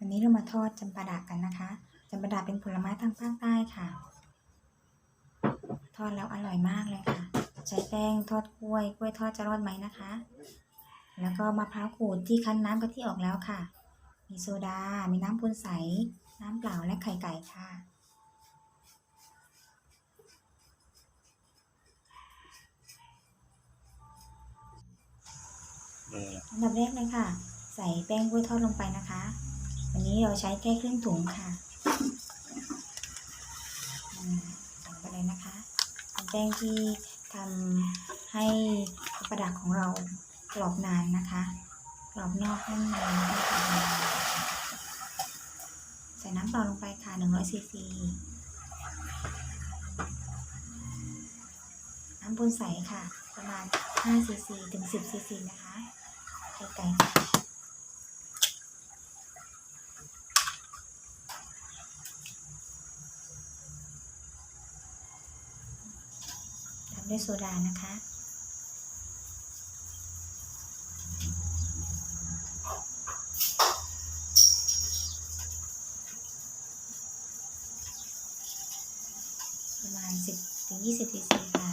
วันนี้เรามาทอดจำปาดะกันนะคะจำปาดะเป็นผลไม้ทางภาคใต้ค่ะ ทอดแล้วอร่อยมากเลยค่ะ ใช้แป้งทอดกล้วยกล้วยทอดจะรอดไหมนะคะ แล้วก็มะพร้าวขูดที่คั้นน้ำกะทิออกแล้วค่ะ มีโซดา มีน้ำปูนใส น้ำเปล่าและไข่ไก่ค่ะเอออันดับแรกเลยค่ะ ใส่แป้งกล้วยทอดลงไปนะคะ วันนี้เราใช้แค่ครึ่งถุงค่ะอืมใส่ไปเลยนะคะเป็นแป้งที่ทำให้ประดับของเรากรอบนานนะคะกรอบนอกนุ่มในในใส่น้ำเปล่าลงไปค่ะ100ซีซีน้ำปูนใสค่ะ ประมาณ5ซีซีถึง10ซีซีนะคะไข่ไก่ค่ะ ทำ ด้วยโซดานะคะ ประมาณ 10ถึง20ซีซีค่ะ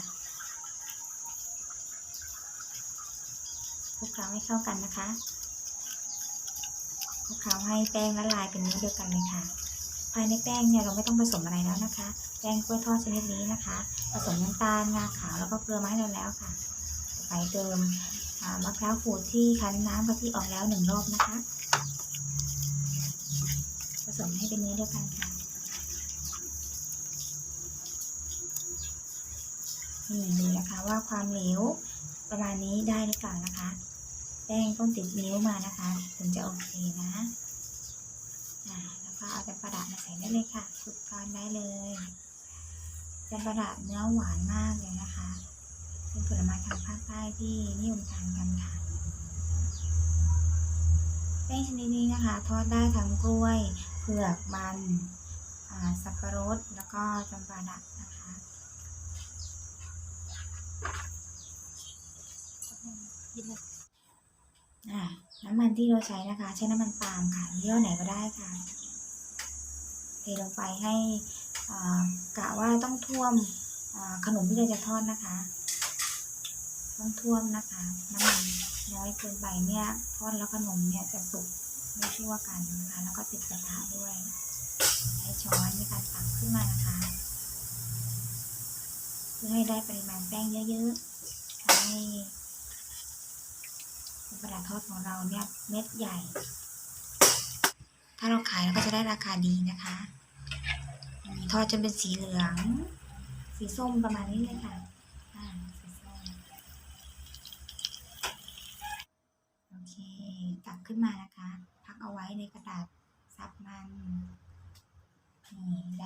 คลุกเคล้าให้เข้ากันนะคะคลุกเคล้าให้แป้งละลายเป็นเนื้อเดียวกันเลยค่ะ ภายในแป้งเนี่ยเราไม่ต้องผสมอะไรแล้วนะคะ แป้งกล้วยทอดชนิดนี้นะคะ ผสมน้ำตาลงาขาวแล้วก็เกลือไม้เราแล้วค่ะไปเติมมะพร้าวขูดที่คั้นน้ำกะทิออกแล้วหนึ่งรอบนะคะ ผสมให้เป็นเนื้อเดียวกันค่ะนี่ดูนะคะว่าความเหลวประมาณนี้ได้หรือเปล่านะคะ แป้งต้องติดนิ้วมานะคะ ถึงจะโอเคนะ ก็เอาจำปาดะมาใส่ได้เลยค่ะคลุกก้อนได้เลยจำปาดะเนื้อหวานมากเลยนะคะ เป็นผลไม้ทางภาคใต้ที่นิยมทานกันค่ะแป้งชนิดนี้นะคะ ทอดได้ทั้งกล้วยเผือกมันอ่าสับปะรดแล้วก็จำปาดะนะคะน้ำมันที่เราใช้นะคะ ใช้น้ำมันปาล์มค่ะยี่ห้อไหนก็ได้ค่ะ เทลงไปให้กะว่าต้องท่วมขนมที่เราจะทอดนะคะ ต้องท่วมนะคะน้ำมันน้อยเกินไปเนี่ยทอดแล้วขนมเนี่ยจะสุกไม่ทั่วกันนะคะแล้วก็ติดกระทะด้วยใช้ช้อนในการตักขึ้นมานะคะเพื่อให้ได้ปริมาณแป้งเยอะๆทำให้กระดาษทอดของเราเนี่ยเม็ดใหญ่ ถ้าเราขายเราก็จะได้ราคาดีนะคะอืมทอดจนเป็นสีเหลือง สีส้มประมาณนี้เลยค่ะอ่าสีส้มโอเค ตักขึ้นมานะคะ พักเอาไว้ในกระดาษซับมันนี่ได้